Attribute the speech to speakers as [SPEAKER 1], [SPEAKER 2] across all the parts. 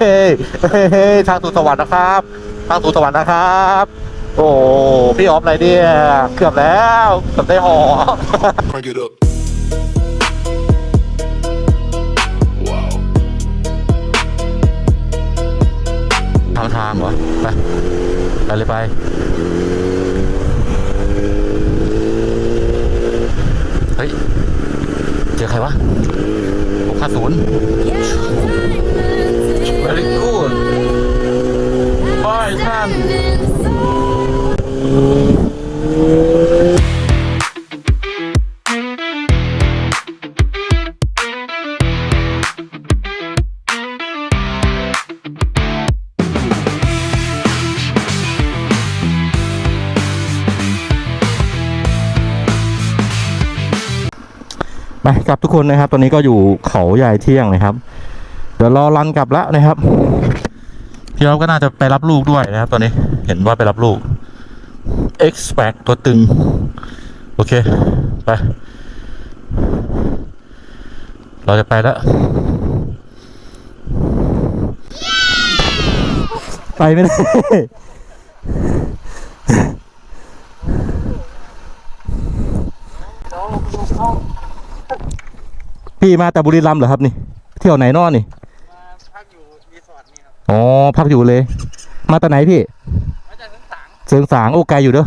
[SPEAKER 1] เฮ้ยเฮ้ยทางสู่สวรรค์นะครับ ทางสู่สวรรค์นะครับ โอ้พี่ออฟอะไรเนี่ยเกือบแล้วเกือบได้หอ
[SPEAKER 2] Crank it up. Wow.
[SPEAKER 1] ทางทางวะไปไปเลยไป เฮ้ย เจอใครวะหกห้าศูนย์ very ท่านไปกลับทุกคนนะครับ ตอนนี้ก็อยู่เขาใหญ่เที่ยงนะครับ เดี๋ยวรอรันกลับแล้วนะครับ พี่เราก็น่าจะไปรับลูกด้วยนะครับ ตอนนี้เห็นว่าไปรับลูก X p a c ตัวตึง โอเค ไป เราจะไปแล้วไปไม่ได้ พี่มาแต่บุรีรัมย์เหรอครับนี่ เที่ยวไหนนอนนี่
[SPEAKER 3] อ๋อ
[SPEAKER 1] พักอยู่เลย มาแต่ไหนพี่
[SPEAKER 3] มาจากทั้งสาง
[SPEAKER 1] เสริงสางโอ้ไกลอยู่เด้อ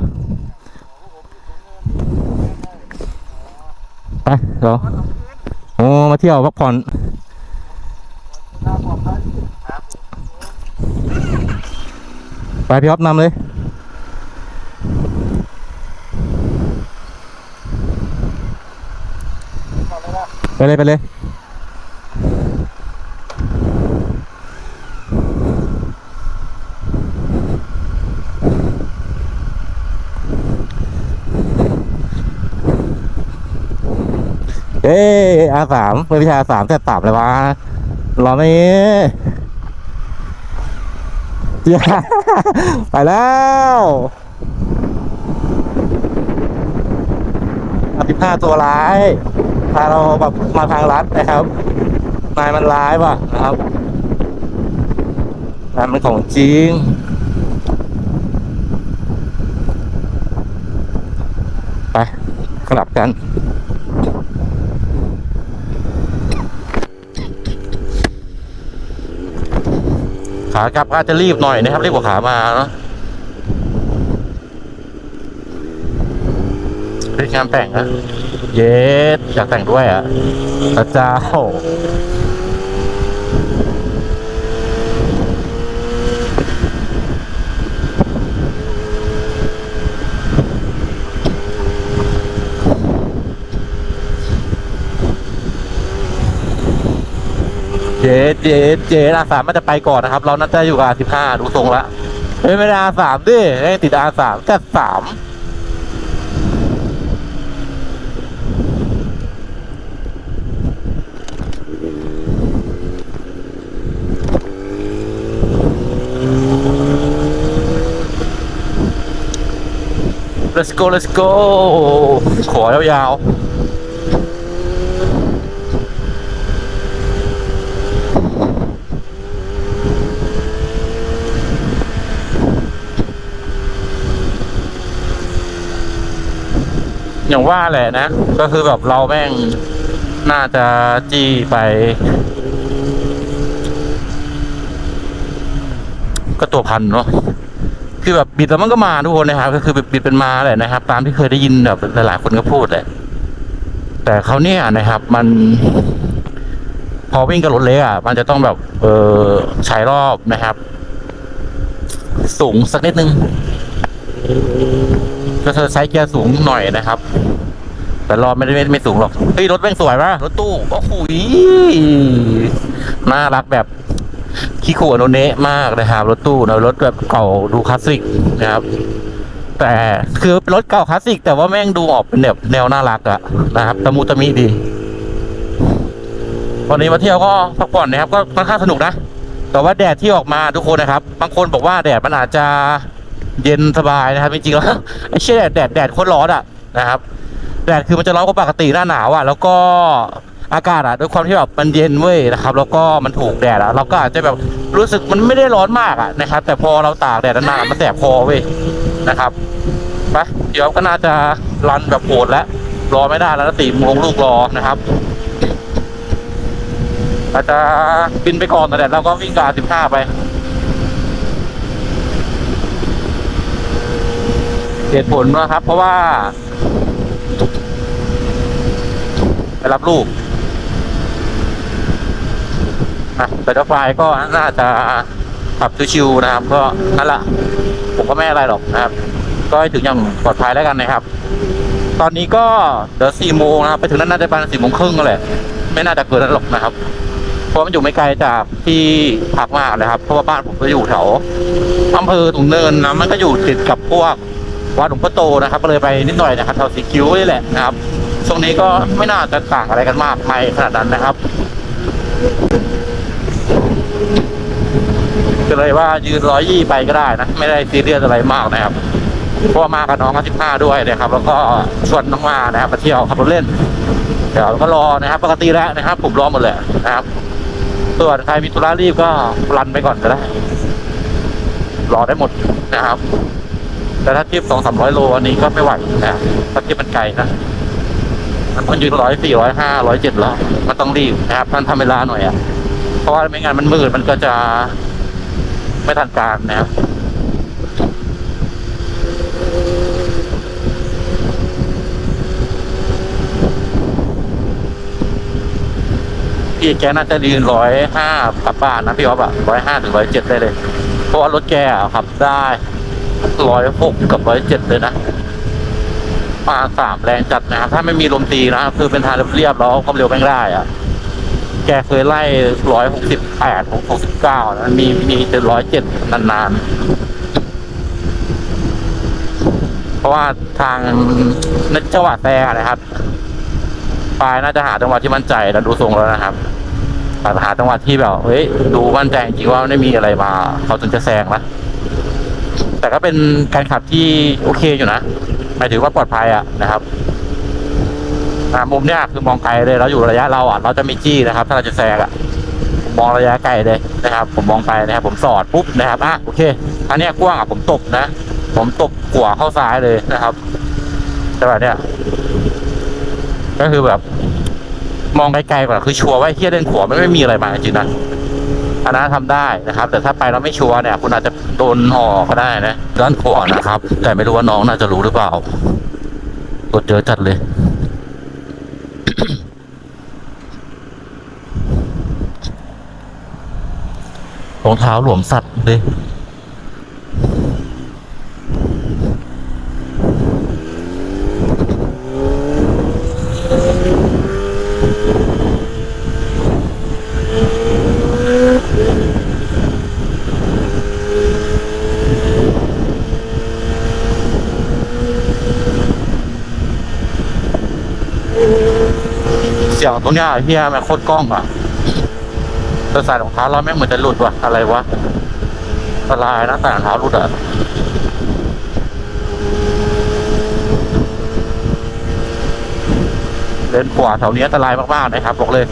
[SPEAKER 1] ไปเหรอโอ้มาเที่ยวพักผ่อนไปพี่อ๊อฟนำเลยไปเลยไปเลย เอ้อาสามเป็นวิชาสามแต่ตับเลยวะรอไหมอย่าไปแล้วอภิพาตัวร้ายพาเราแบบมาทางรัดนะครับ นายมันร้ายว่ะนะครับนายมันของจริงไปกลับกัน ขากลับก็อาจจะรีบหน่อยนะครับรีบกว่าขามาเนาะเป็นงานแต่งนะเย็ดอยากแต่งด้วยอะพระเจ้า จเจเจอาสามมันจะไปก่อนนะครับ เราน่าจะอยู่กับอาสิบห้าดูทรงละเฮ้ยไม่ได้อาสามดิเฮ้ยติดอาสามแค่สามเลสโก let's go ขอยาวๆ อย่างว่าแหละนะ ก็คือแบบเราแม่งน่าจะจี้ไป ก็ตัวพันเนาะคือแบบบิดแล้วมันก็มาทุกคนนะครับ ก็คือบิดเป็นมาแหละนะครับ ตามที่เคยได้ยินแบบหลายๆคนก็พูดแหละ แต่เขาเนี่ยนะครับ มัน พอวิ่งกับรถเล็กอะ มันจะต้องแบบ เออใช้รอบนะครับ สูงสักนิดนึง ก็เธอใช้เกียร์สูงหน่อยนะครับ แต่รอไม่ได้ไม่สูงหรอกเฮ้ยรถแม่งสวยปะรถตู้โอ้โหยน่ารักแบบคิโคโนเนะมากนะครับรถตู้นะรถแบบเก่าดูคลาสสิกนะครับ แต่คือรถเก่าคลาสสิก แต่ว่าแม่งดูออกเป็นแบบแนวน่ารักอะนะครับตะมูตะมิดีวันนี้มาเที่ยวก็พักผ่อนนะครับ ก็ค่อนข้างสนุกนะ แต่ว่าแดดที่ออกมาทุกคนนะครับ บางคนบอกว่าแดดมันอาจจะ เย็นสบายนะครับจริงๆแล้วไอ้เชี่ยแดดแดดแดดโคตรร้อนอะนะครับแดดคือมันจะร้อนกว่าปกติหน้าหนาวอะแล้วก็อากาศอะด้วยความที่แบบมันเย็นเว้ยนะครับ แล้วก็มันถูกแดดอะเราก็อาจจะแบบรู้สึกมันไม่ได้ร้อนมากอะนะครับ แต่พอเราตากแดดนานๆมันแสบคอเว้ยนะครับไปเดี๋ยวก็น่าจะรันแบบโหดแล้วรอไม่ได้แล้วตีมงลูกรอนะครับอาจจะบินไปก่อนแต่เราก็วิ่งกาสิบห้าไป เหตุผลนะครับ เพราะว่า ไปรับลูกอะแต่เจ้าไฟก็น่าจะขับชิวๆนะครับ ก็นั่นแหละผมก็ไม่อะไรหรอกนะครับ ก็ให้ถึงอย่างปลอดภัยแล้วกันนะครับ ตอนนี้ก็เดี๋ยวสี่โมงนะครับ ไปถึงนั้นน่าจะประมาณสี่โมงครึ่งแหละไม่น่าจะเกินนั้นหรอกนะครับเพราะมันอยู่ไม่ไกลจากที่พักมากนะครับ เพราะว่าบ้านผมก็อยู่แถวอำเภอถุงเนินนะมันก็อยู่ติดกับพวก วัดหลวงพ่อโตนะครับ ก็เลยไปนิดหน่อยนะครับแถวสีคิ้วนี่แหละนะครับช่วงนี้ก็ไม่น่าจะต่างอะไรกันมากไม่ขนาดนั้นนะครับก็เลยว่ายืนร้อยยี่ไปก็ได้นะ ไม่ได้ซีเรียสอะไรมากนะครับเพราะมากับน้องก็สิบห้าด้วยนะครับ แล้วก็ชวนน้องมานะครับมาเที่ยวขับรถเล่นเดี๋ยวก็รอนะครับ ปกติแล้วนะครับ ผมรอหมดเลยนะครับส่วนใครมีธุระรีบก็รันไปก่อนก็ได้รอได้หมดนะครับ แต่ถ้าเทียบสองสามร้อยโลอันนี้ก็ไม่ไหวนะถ้าเทียบมันไกลนะมันยืนร้อยสี่ร้อยห้าร้อยเจ็ดแล้วมันต้องรีบนะครับท่านทำเวลาหน่อยอะ เพราะว่าไม่งั้นมันมืดมันก็จะไม่ทันการนะครับพี่แกน่าจะยืนร้อยห้ากลับบ้านนะพี่อ๊อฟอะร้อยห้าถึงร้อยเจ็ดได้เลย เพราะว่ารถแกอะขับได้ ร้อยหกกับร้อยเจ็ดเลยนะมาสามแรงจัดนะครับ ถ้าไม่มีลมตีนะคือเป็นทางเรียบๆแล้วความเร็วแม่งได้อะแกเคยไล่ร้อยหกสิบแปดหกสิบเก้านะมีมีจะร้อยเจ็ดนานๆ เพราะว่าทางนัจังหวะแซงอะนะครับปลายน่าจะหาจังหวะที่มั่นใจแล้วดูทรงแล้วนะครับหาจังหวะที่แบบเฮ้ยดูมั่นใจจริงว่าไม่มีอะไรมา เขาถึงจะแซงนะ แต่ก็เป็นการขับที่โอเคอยู่นะหมายถึงว่าปลอดภัยอะนะครับมุมเนี้ยคือมองไกลเลยเราอยู่ระยะเราอะเราจะม่จี้นะครับ ถ้าเราจะแซงอะมองระยะไกลเลยนะครับ ผมมองไปนะครับ ผมสอดปุ๊บนะครับอะโอเคอันเนี้ยกว้างอะผมตบนะ ผมตบขวาเข้าซ้ายเลยนะครับแต่แบบเนี้ยก็คือแบบ มองไกลๆก่อนคือชัวร์ว่าไอ้เฮียเล่นขวามันไม่มีอะไรมาจริงนะ อันนั้นทำได้นะครับ แต่ถ้าไปเราไม่ชัวร์เนี่ย คุณอาจจะโดนห่อก็ได้นะด้านขวานะครับ แต่ไม่รู้ว่าน้องน่าจะรู้หรือเปล่ากดเจอจัดเลยรองเท้าหลวมสัตว์เลย ยงตรงเนี้ยเฮียแม่งโคตรกล้องอะจะใส่รองเท้าเราแม่งเหมือนจะหลุดว่ะอะไรวะอันตรายนะใส่รองเท้าหลุดอะเลนขวาแถวนี้อันตรายมากๆนะครับบอกเลย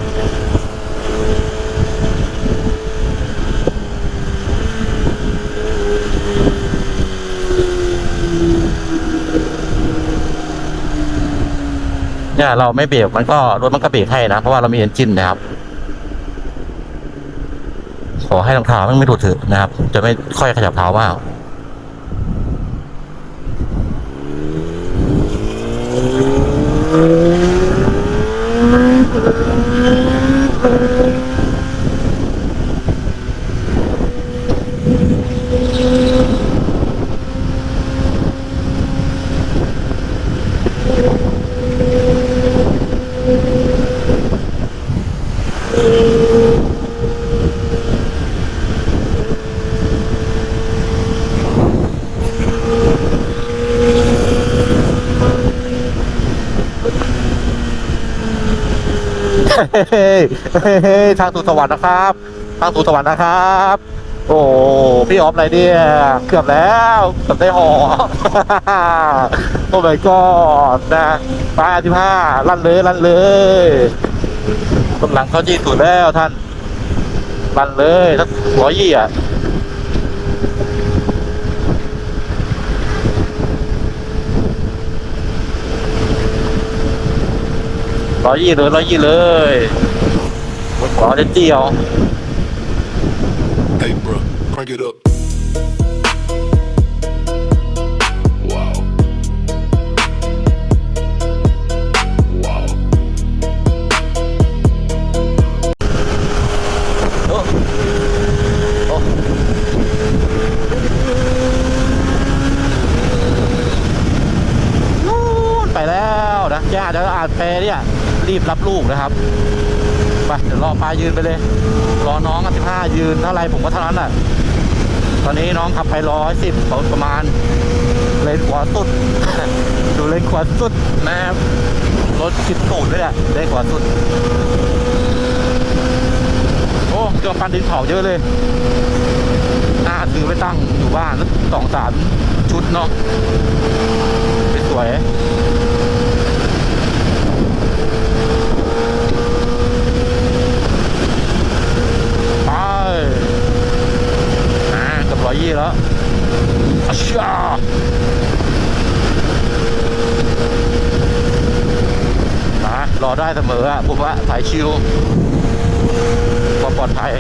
[SPEAKER 1] เนี่ยเราไม่เบรกมันก็รถมันก็เบรกให้นะ เพราะว่าเรามีเอนจินนะครับ ขอให้รองเท้ามันไม่ถูดถือนะครับ จะไม่ค่อยขยับเท้ามาก เฮ้ยทางสู่สวรรค์นะครับ ทางสู่สวรรค์นะครับ โอ้พี่ออฟอะไรเนี่ยเกือบแล้วเกือบได้หอโอ้ my god นะไปที่ห้าลั่นเลยลั่นเลยกำลังเข้าที่สุดแล้วท่านรันเลยสักร้อยยี่อะร้อยยี่เลยร้อยยี่เลย ขอจะเจียว
[SPEAKER 2] Hey, bro, crank it up. Wow. Wow.
[SPEAKER 1] โอ้โอ้นู่นไปแล้วนะย่าเดี๋ยวอ่านแปลเนี่ยรีบรับลูกนะครับไปเดี๋ยวรอปลายืนไปเลย รอน้องอะสิบห้ายืนเท่าไรผมก็เท่านั้นแหละตอนนี้น้องขับไปร้อยสิบประมาณ เลนขวาสุด ดูเลนขวาสุดนะครับรถคิดตูดด้วยแหละเลนขวาสุด โอ้เครื่องปั้นดินเผาเยอะเลยน่าซื้อไปตั้งอยู่บ้านสักสองสามชุดเนาะสวยๆไปอ่าเกับร้อ ยี่แล้วอาชามารอได้เสมออะผมว่าสายชิวความปลอดภัย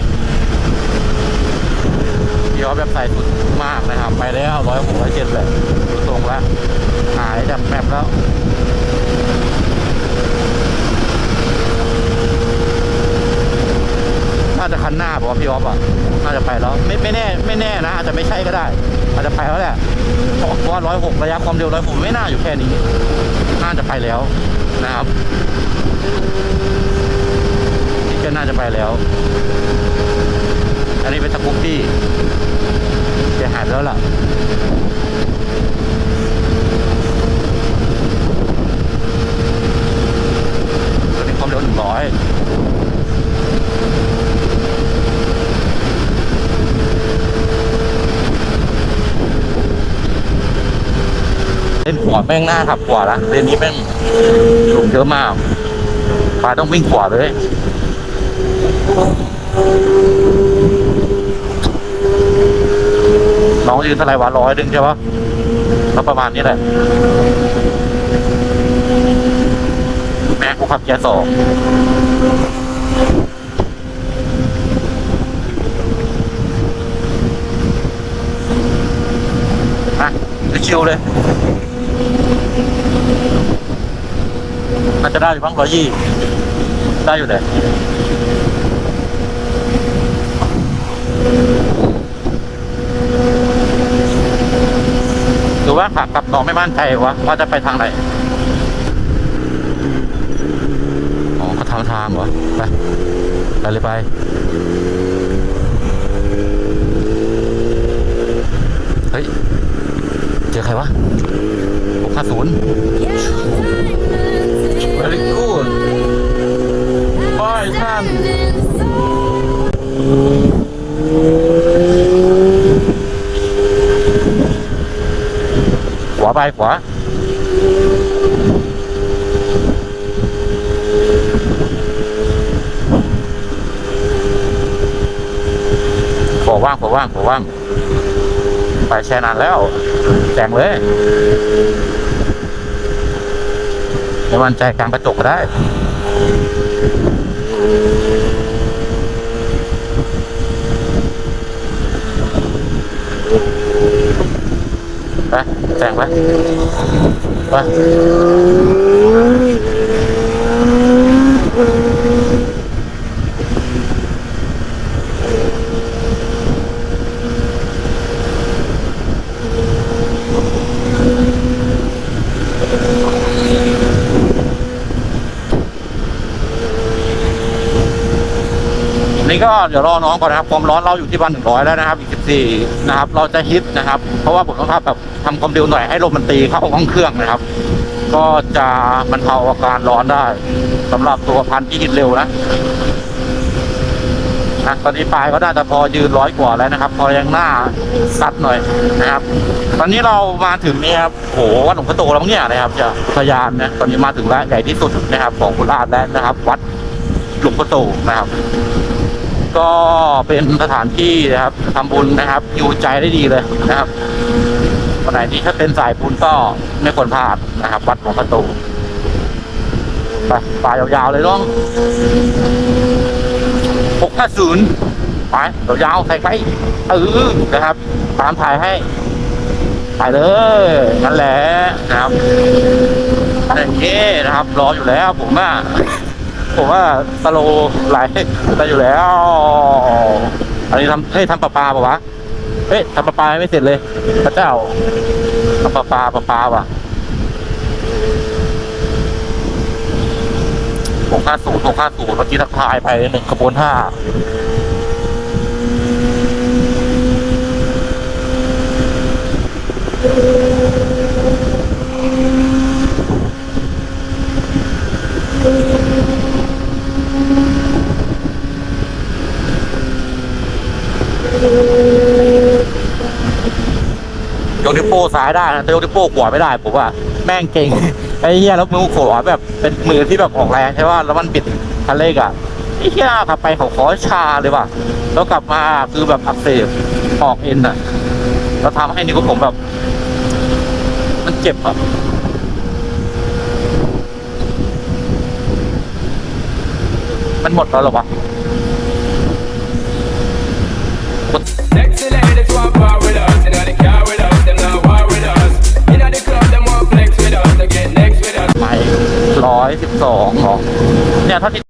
[SPEAKER 1] เดี๋ยวแบบใส่สุดมากนะครับ ไปแล้วร้อยหกร้อยเจ็ดแหละดูทรงแล้วหายจากแมปแล้ว น่าจะคันหน้าบอกว่าพี่ออฟอะน่าจะไปแล้วไม่ไม่แน่ไม่แน่นะอาจจะไม่ใช่ก็ได้ อาจจะไปแล้วแหละเพราะว่าร้อยหกระยะความเร็วร้อยหกไม่น่าอยู่แค่นี้ น่าจะไปแล้วนะครับนี่ก็น่าจะไปแล้ว อันนี้เป็นสกูปปี้เสียหายแล้วล่ะตอนนี้ความเร็วหนึ่งร้อย เล่นขวาแม่งหน้าขับขวาละเลนนี้แม่งหลุมเยอะมากปลาต้องวิ่งขวาเลยน้องยืนเท่าไรวะร้อยดึงใช่ปะก็ประมาณนี้แหละ แม่กูขับเกียร์สองนะชิวเลย น่าจะได้อยู่บ้างร้อยยี่ได้อยู่เลยหรือว่าขากลับน้องไม่มั่นใจวะว่าจะไปทางไหนอ๋อเขาทำทางเหรอไปไปเลยไปเฮ้ย เจอใครวะ หกห้าศูนย์ very good ไปท่านขวาไปขวาขอว่างขอว่างขอว่าง ไปแช่นานแล้วแจงเลย ไม่มั่นใจกลางกระจกก็ได้ ไปแจงไปไปนี่ ก็เดี๋ยวรอน้องก่อนนะครับความร้อนเราอยู่ที่วันหนึ่งร้อยแล้วนะครับอีกสิบสี่นะครับ เราจะฮิตนะครับ เพราะว่าผมต้องขับแบบทำความเร็วหน่อยให้ลมมันตีเข้าห้องเครื่องนะครับ ก็จะบรรเทาอาการร้อนได้สำหรับตัวพันที่ฮิตเร็วนะนะตอนนี้ปลายก็น่าจะพอยืนร้อยกว่าแล้วนะครับ พอยังหน้าซัดหน่อยนะครับ ตอนนี้เรามาถึงนี่ครับโหวัดหลวงพ่อโตแล้วเนี่ยนะครับจะพยานนะตอนนี้มาถึงแล้วใหญ่ที่สุดนะครับ ของคุณราชแล้วนะครับ วัดหลวงพ่อโตนะครับ ก็เป็นสถานที่นะครับทำบุญนะครับอยู่ใจได้ดีเลยนะครับวันไหนที่ถ้าเป็นสายบุญก็ไม่ควรพลาดนะครับ วัดหลวงพ่อโตไปปลายาวๆเลยน้องหกห้าศูนย์ไปยาวๆใส่ไปเออนะครับ ตามถ่ายให้ถ่ายเลยนั่นแหละนะครับอย่างนี้นะครับ รออยู่แล้วผมว่า ผมว่าสโลไหลได้อยู่แล้ว อันนี้ทำเฮ้ยทำประปาปะวะเฮ้ยทำประปาไม่เสร็จเลยพระเจ้าทำประปาประปาว่ะหกห้าศูนย์หกห้าศูนย์เมื่อกี้ทักทายไปหนึ่งขบวนห้า ยกนิ้วโป้ซ้ายได้นะแต่ยกนิ้วโป้ขวาไม่ได้ผมว่าแม่งเก่ง ไอ้เหี้ยแล้วมือขวาแบบเป็นมือที่แบบออกแรงใช่ป่ะแล้วมันปิดคันเร่งอะไอ้เหี้ยขับไปเขาขอชาเลยว่ะแล้วกลับมาคือแบบอักเสบออกเอ็นอะแล้วทำให้นิ้วผมแบบ มันเจ็บอะมันหมดแล้วหรอวะ ร้อยสิบสองหรอเนี่ยถ้าที่